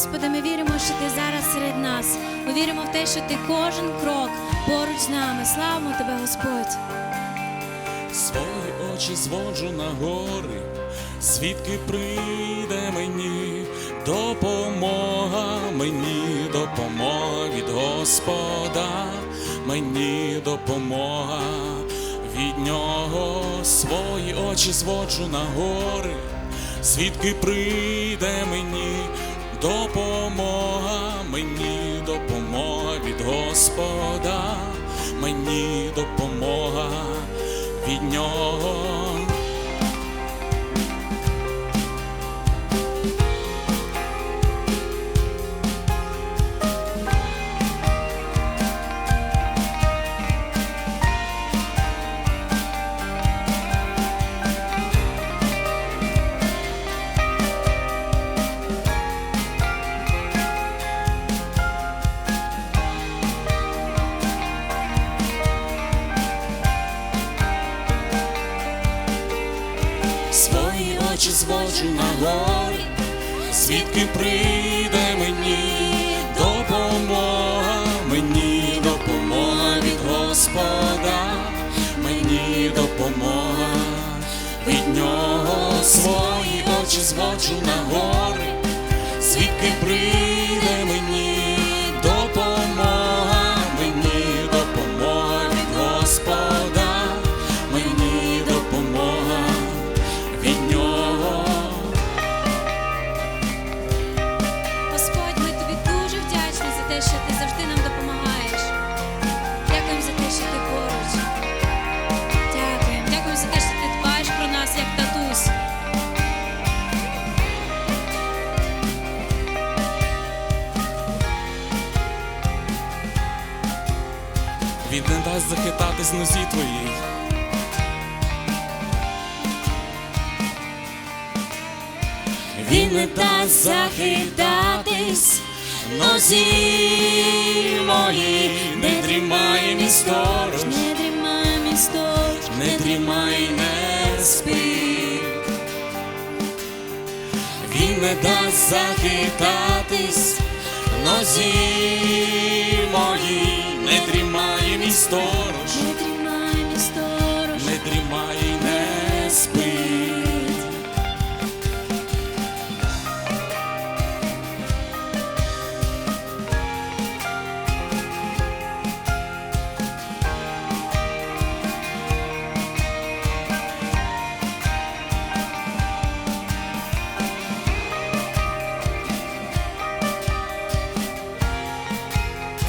Господи, ми віримо, що Ти зараз серед нас. Ми віримо в те, що Ти кожен крок поруч з нами. Славимо Тебе, Господь. Свої очі зводжу на гори, звідки прийде мені допомога, мені допомога від Господа, мені допомога від нього. Свої очі зводжу на гори, звідки прийде мені допомога, мені допомога від Господа, мені допомога від нього. Зводжу на гори, звідки прийде мені допомога, мені допомога від Господа, мені допомога. Від нього. Свої очі зводжу на гори, дасть захитатись нозі твоїй. Він не дасть захитатись нозі мої, не дрімає мій сторож, Не дрімай місто, не дрімай, не спи. Він не дасть захитатись нозі мої, не дрімає мій сторож. Не дрімай місто, не дрімай і не спить.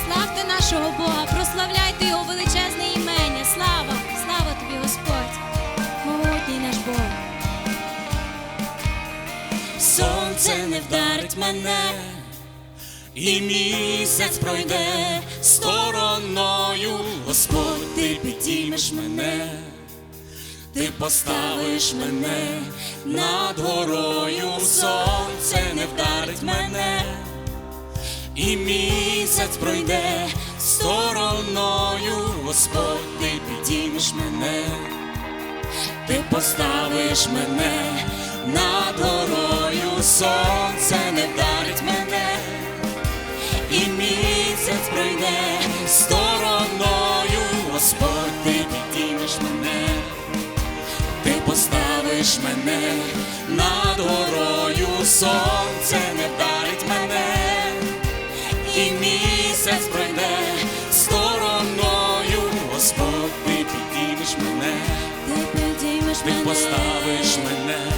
Славте нашого Бога, вдарить мене, і місяць пройде стороною. Господь, ти підіймеш мене, ти поставиш мене над горою, сонце не вдарить мене, і місяць пройде стороною. Господь, ти підіймеш мене ти поставиш мене над горою, сонце не вдарить мене, і місяць пройде стороною, Господь, ти підіймеш мене, ти поставиш мене над горою, сонце не вдарить мене, і місяць пройде стороною, Господь, ти підіймеш мене. Ти підіймеш Ти поставиш мене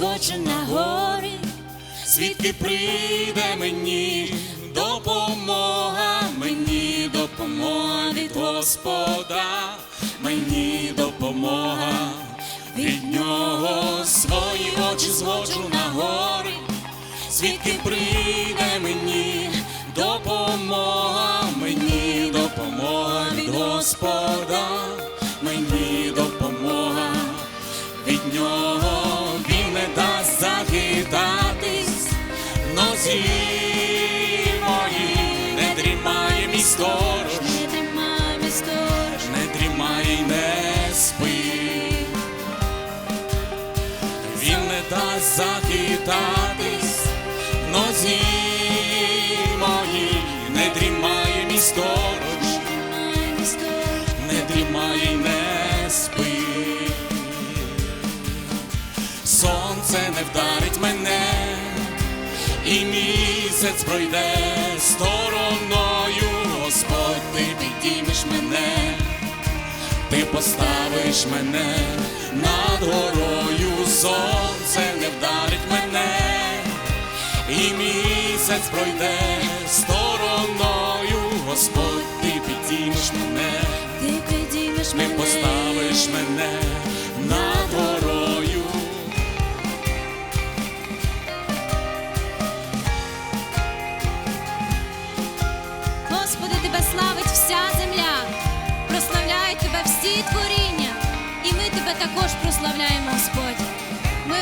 Очі на горі, звідки прийде мені допомога, мені допомога від Господа, мені допомога. Від нього свої очі зводжу на гори, звідки прийде мені допомога, нозі мої не дрімає мій сторож, Не тримай мій сторож, не дрімає й не спить. Він не дасть захитатись, нозі мої не дрімає мій сторож, не дрімає й не спить. Сонце не вдарить мене, і місяць пройде стороною, Господь, ти підіймеш мене, ти поставиш мене над горою, сонце не вдарить мене, і місяць пройде стороною, Господь, ти підіймеш мене. Ти підіймеш Ти поставиш мене над також прославляємо, Господь. Ми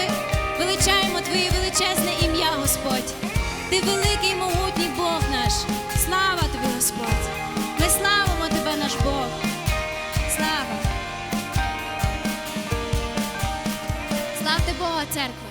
величаємо Твоє величезне ім'я, Господь. Ти великий, могутній Бог наш. Слава тобі, Господь. Ми славимо тебе, наш Бог. Слава. Славте Бога, церква.